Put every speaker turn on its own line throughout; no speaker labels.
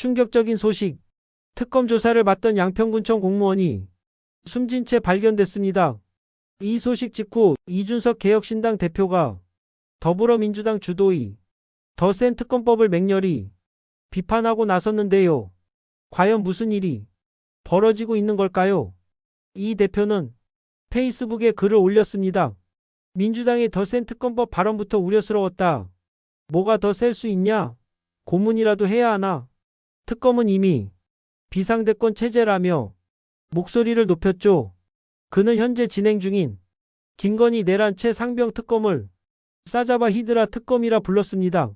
충격적인 소식. 특검 조사를 맡던 양평군청 공무원이 숨진 채 발견됐습니다. 이 소식 직후 이준석 개혁신당 대표가 더불어민주당 주도의 더 센 특검법을 맹렬히 비판하고 나섰는데요. 과연 무슨 일이 벌어지고 있는 걸까요? 이 대표는 페이스북에 글을 올렸습니다. 민주당의 더 센 특검법 발언부터 우려스러웠다. 뭐가 더 셀 수 있냐? 고문이라도 해야 하나? 특검은 이미 비상대권 체제라며 목소리를 높였죠. 그는 현재 진행 중인 김건희 내란 최상병 특검을 싸잡아 히드라 특검이라 불렀습니다.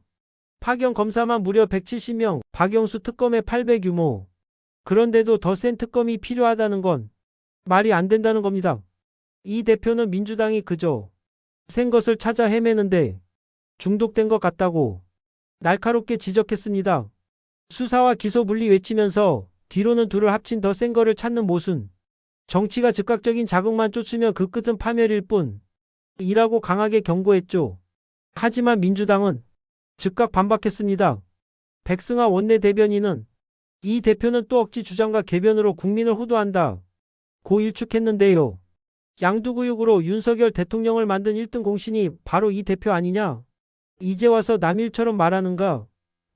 파견 검사만 무려 170명, 박영수 특검의 8배 규모. 그런데도 더 센 특검이 필요하다는 건 말이 안 된다는 겁니다. 이 대표는 민주당이 그저 센 것을 찾아 헤매는데 중독된 것 같다고 날카롭게 지적했습니다. 수사와 기소 분리 외치면서 뒤로는 둘을 합친 더 센 거를 찾는 모순. 정치가 즉각적인 자극만 쫓으면 그 끝은 파멸일 뿐. 이라고 강하게 경고했죠. 하지만 민주당은 즉각 반박했습니다. 백승아 원내대변인은 이 대표는 또 억지 주장과 개변으로 국민을 호도한다. 고 일축했는데요. 양두구육으로 윤석열 대통령을 만든 1등 공신이 바로 이 대표 아니냐? 이제 와서 남일처럼 말하는가?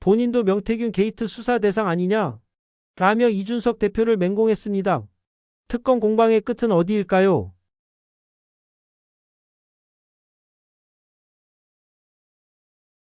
본인도 명태균 게이트 수사 대상 아니냐? 라며 이준석 대표를 맹공했습니다. 특검 공방의 끝은 어디일까요?